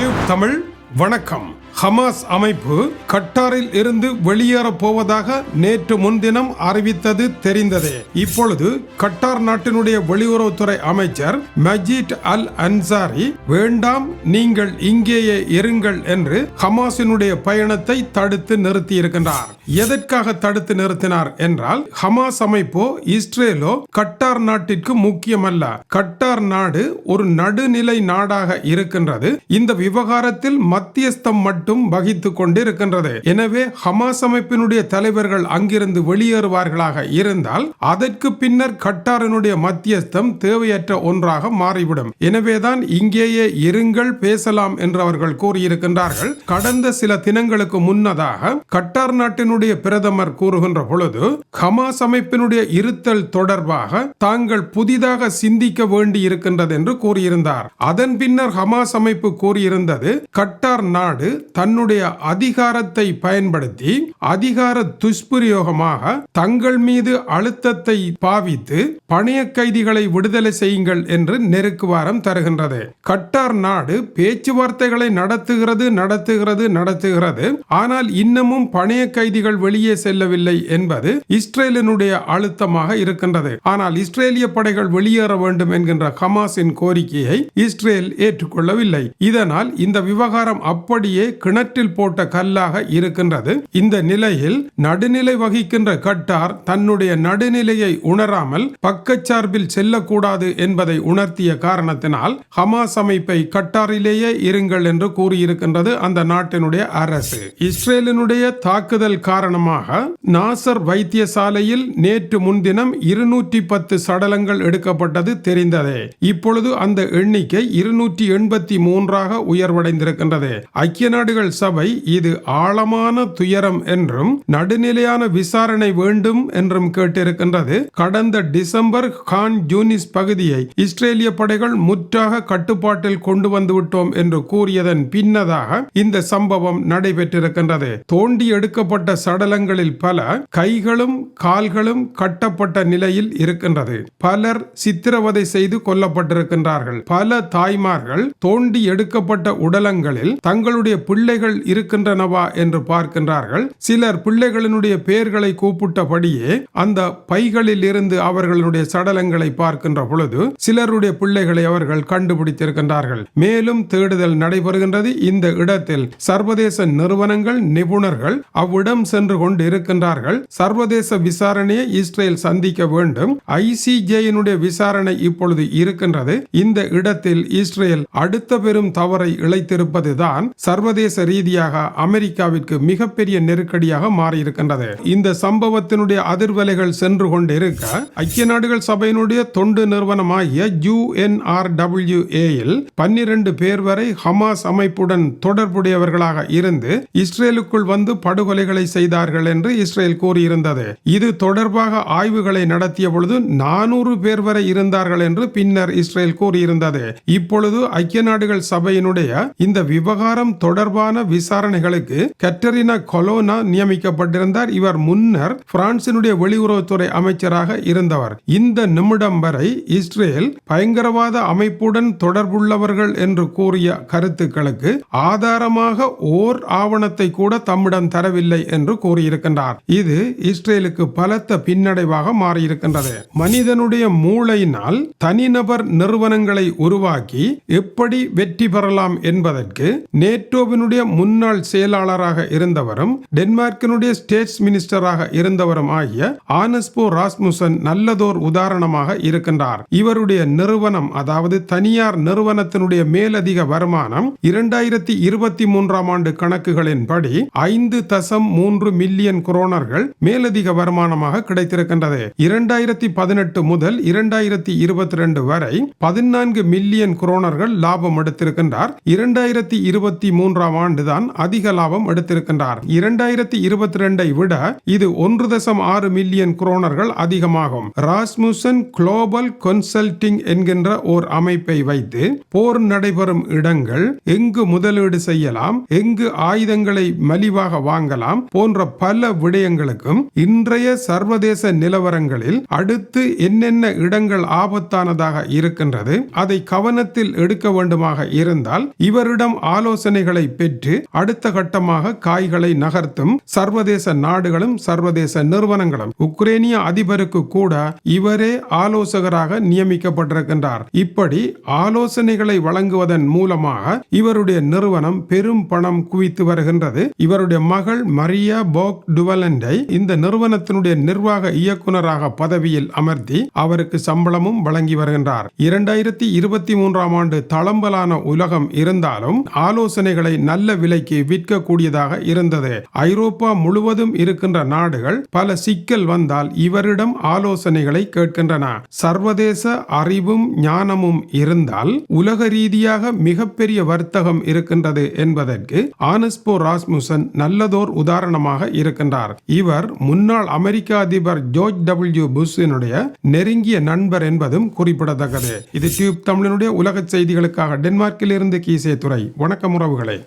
Tube Tamil வணக்கம். Hamas அமைப்பு கட்டாரில் இருந்து வெளியேறப் போவதாக நேற்று முன்தினம் அறிவித்தது தெரிந்ததே. இப்பொழுது கட்டார் நாட்டினுடைய வெளியுறவுத்துறை அமைச்சர் மஜீத் அல் அன்சாரி வேண்டாம் நீங்கள் இங்கேயே இருங்கள் என்று ஹமாஸினுடைய பயணத்தை தடுத்து நிறுத்தி இருக்கின்றார் எதற்காக தடுத்து நிறுத்தினார் என்றால் ஹமாஸ் அமைப்போ இஸ்ரேலோ கட்டார் நாட்டிற்கு முக்கியமல்ல. கட்டார் நாடு ஒரு நடுநிலை நாடாக இருக்கின்றது. இந்த விவகாரத்தில் மத்தியஸ்தம் மட்டும் வகித்துக் கொண்டிருக்கின்றது. எனவே ஹமாஸ் அமைப்பினுடைய தலைவர்கள் அங்கிருந்து வெளியேறுவார்களாக இருந்தால் அதற்கு பின்னர் கட்டாரனுடைய மத்தியஸ்தம் தேவையற்ற ஒன்றாக மாறிவிடும். எனவேதான் இங்கேயே இருங்கள் பேசலாம் என்று அவர்கள் கூறியிருக்கின்றார்கள். கடந்த சில தினங்களுக்கு முன்னதாக கட்டார் நாட்டினுடைய பிரதமர் கூறுகின்ற பொழுது ஹமாஸ் அமைப்பினுடைய இருத்தல் தொடர்பாக தாங்கள் புதிதாக சிந்திக்க வேண்டி இருக்கின்றது என்று கூறியிருந்தார். அதன் பின்னர் ஹமாஸ் அமைப்பு கூறியிருந்தது கட்டார் நாடு தன்னுடைய அதிகாரத்தை பயன்படுத்தி அதிகார துஷ்பிரயோகமாக தங்கள் மீது அழுத்தத்தை பாவித்து பணைய கைதிகளை விடுதலை செய்யுங்கள் என்று நெருக்குவாரம் தருகின்றது. கட்டார் நாடு பேச்சுவார்த்தைகளை நடத்துகிறது நடத்துகிறது நடத்துகிறது. ஆனால் இன்னமும் பணைய கைதிகள் வெளியே செல்லவில்லை என்பது இஸ்ரேலினுடைய அழுத்தமாக இருக்கின்றது. ஆனால் இஸ்ரேலிய படைகள் வெளியேற வேண்டும் என்கின்ற ஹமாஸின் கோரிக்கையை இஸ்ரேல் ஏற்றுக்கொள்ளவில்லை. இதனால் இந்த விவகாரம் அப்படியே கிணற்றில் போட்ட கல்லாக இருக்கின்றது. இந்த நிலையில் நடுநிலை வகிக்கின்ற கட்டார் தன்னுடைய நடுநிலையை உணராமல் பக்கச்சார்பில் செல்லக்கூடாது என்பதை உணர்த்திய காரணத்தினால் ஹமாஸ் அமைப்பை கட்டாரிலேயே இருங்கள் என்று கூறியிருக்கின்றது அந்த நாட்டினுடைய அரசு. இஸ்ரேலினுடைய தாக்குதல் காரணமாக நாசர் வைத்தியசாலையில் நேற்று முன்தினம் இருநூற்றி பத்து சடலங்கள் எடுக்கப்பட்டது தெரிந்ததே. இப்பொழுது அந்த எண்ணிக்கை இருநூற்றி எண்பத்தி மூன்றாக உயர்வடைந்திருக்கின்றது. ஐக்கிய நாடுகள் சபை இது ஆழமான துயரம் என்றும் நடுநிலையான விசாரணை வேண்டும் என்றும் கேட்டிருக்கின்றது. கடந்த டிசம்பர் கான் ஜூனிஸ் பகுதியை இஸ்ரேலிய படைகள் முற்றாக கட்டுப்பாட்டில் கொண்டு வந்து விட்டோம் என்று கூறியதன் பின்னதாக இந்த சம்பவம் நடைபெற்றிருக்கின்றது. தோண்டி எடுக்கப்பட்ட சடலங்களில் பல கைகளும் கால்களும் கட்டப்பட்ட நிலையில் இருக்கின்றது. பலர் சித்திரவதை செய்து கொல்லப்பட்டிருக்கின்றார்கள். பல தாய்மார்கள் தோண்டி எடுக்கப்பட்ட உடலங்களில் தங்களுடைய பிள்ளைகள் இருக்கின்றனவா என்று பார்க்கின்றார்கள். சிலர் பிள்ளைகளினுடைய பெயர்களை கூப்பிட்டபடியே அந்த பைகளில் இருந்து அவர்களுடைய சடலங்களை பார்க்கின்ற பொழுது சிலருடைய பிள்ளைகளை அவர்கள் கண்டுபிடித்திருக்கின்றார்கள். மேலும் தேடுதல் நடைபெறுகின்றது. இந்த இடத்தில் சர்வதேச நிறுவனங்கள் நிபுணர்கள் அவ்விடம் சென்று கொண்டு இருக்கின்றார்கள் சர்வதேச விசாரணையை இஸ்ரேல் சந்திக்க வேண்டும். ஐசிஜேயினுடைய விசாரணை இப்பொழுது இருக்கின்றது. இந்த இடத்தில் இஸ்ரேல் அடுத்த பெரும் தவறை இழைத்திருப்பதுதான் சர்வதேச ரீதியாக அமெரிக்காவிற்கு மிகப்பெரிய நெருக்கடியாக மாறியிருக்கின்றது. இந்த சம்பவத்தினுடைய அதிர்வலைகள் சென்று கொண்டிருக்க ஐக்கிய நாடுகள் சபையினுடைய தொண்டு நிறுவனமாகிய யுஎன்ஆர்டபிள்யூஏயில் பன்னிரண்டு பேர் வரை ஹமாஸ் அமைப்புடன் தொடர்புடையவர்களாக இருந்து இஸ்ரேலுக்குள் வந்து படுகொலைகளை செய்தார்கள் என்று இஸ்ரேல் கூறியிருந்தது. இது தொடர்பாக ஆய்வுகளை நடத்திய பொழுது நானூறு பேர் வரை இருந்தார்கள் என்று பின்னர் இஸ்ரேல் கூறியிருந்தது. இப்பொழுது ஐக்கிய நாடுகள் சபையினுடைய இந்த விவகாரம் தொடர்பான விசாரணைகளுக்கு கட்டரினா கொலோனா நியமிக்கப்பட்டிருந்தார். இவர் முன்னர் பிரான்சினுடைய வெளியுறவுத்துறை அமைச்சராக இருந்தவர். இந்த நிமிடம் வரை இஸ்ரேல் பயங்கரவாத அமைப்புடன் தொடர்புள்ளவர்கள் என்று கூறிய கருத்துக்களுக்கு ஆதாரமாக ஓர் ஆவணத்தை கூட தம்மிடம் தரவில்லை என்று கூறியிருக்கின்றார். இது இஸ்ரேலுக்கு பலத்த பின்னடைவாக மாறியிருக்கின்றது. மனிதனுடைய மூளையினால் தனிநபர் நிறுவனங்களை உருவாக்கி எப்படி வெற்றி பெறலாம் என்பதற்கு நேட்டோவினுடைய டென்மார்க்கினுடைய முன்னாள் செயலாளராக இருந்தவரும் டென்மார்க்கினுடைய ஸ்டேட்ஸ் மினிஸ்டராக இருந்தவரும் ஆகிய ஆனஸ்போ ராஸ்முசன் நல்லதோர் உதாரணமாக இருக்கின்றார். இவருடைய நிறுவனம் அதாவது தனியார் நிறுவனத்தினுடைய மேலதிக வருமானம் இரண்டாயிரத்தி இருபத்தி மூன்றாம் ஆண்டு கணக்குகளின்படி ஐந்து தசம் மூன்று மில்லியன் குரோனர்கள் மேலதிக வருமானமாக கிடைத்திருக்கின்றது. இரண்டாயிரத்தி பதினெட்டு முதல் இரண்டாயிரத்தி இருபத்தி ரெண்டு வரை பதினான்கு மில்லியன் குரோனர்கள் லாபம் எடுத்திருக்கின்றார். இரண்டாயிரத்தி இருபத்தி மூன்றாம் ஆண்டுதான் அதிக லாபம் எடுத்திருக்கின்றார். இரண்டாயிரத்தி இருபத்தி ரெண்டை விட இது ஒன்று தசம் ஆறு மில்லியன் குரோனர்கள் அதிகமாகும். ராஸ்முசன் குளோபல் கன்சல்டிங் என்கின்ற ஓர் அமைப்பை வைத்து போர் நடைபெறும் இடங்கள் எங்கு முதலீடு செய்யலாம் எங்கு ஆயுதங்களை மலிவாக வாங்கலாம் போன்ற பல விடயங்களுக்கும் இன்றைய சர்வதேச நிலவரங்களில் அடுத்து என்னென்ன இடங்கள் ஆபத்தானதாக இருக்கின்றது அதை கவனத்தில் எடுக்க வேண்டுமாக இருந்தால் இவரிடம் ஆலோசனைகளை பெற்று பெற்று அடுத்த கட்டமாக காய்களை நகர்த்தும் சர்வதேச நாடுகளும் சர்வதேச நிறுவனங்களும். உக்ரேனிய அதிபருக்கு கூட இவரே ஆலோசகராக நியமிக்கப்பட்டிருக்கின்றார். இப்படி ஆலோசனைகளை வழங்குவதன் மூலமாக இவருடைய நிறுவனம் பெரும் பணம் குவித்து வருகின்றது. இவருடைய மகள் மரியா போக் டுவலண்டை இந்த நிறுவனத்தினுடைய நிர்வாக இயக்குநராக பதவியில் அமர்த்தி அவருக்கு சம்பளமும் வழங்கி வருகின்றார். இரண்டாயிரத்தி இருபத்தி மூன்றாம் ஆண்டு தளம்பலான உலகம் இருந்தாலும் ஆலோசனைகளை நல்ல நல்ல விலைக்கு விற்கக்கூடியதாக இருந்தது. ஐரோப்பா முழுவதும் இருக்கின்ற நாடுகள் பல சிக்கல் வந்தால் இவரிடம் ஆலோசனைகளை கேட்கின்றன. சர்வதேச அறிவும் ஞானமும் இருந்தால் உலக ரீதியாக மிகப்பெரிய வர்த்தகம் இருக்கின்றது என்பதற்கு ஆனஸ்போ ராஸ்முசன் நல்லதோர் உதாரணமாக இருக்கின்றார். இவர் முன்னாள் அமெரிக்க அதிபர் ஜோர்ஜ் டபிள்யூ புஷ்ஷினுடைய நெருங்கிய நண்பர் என்பதும் குறிப்பிடத்தக்கது. இது டியூப் தமிழனுடைய உலக செய்திகளுக்காக டென்மார்க்கில் இருந்து கீசே துறை வணக்கம் உறவுகளை.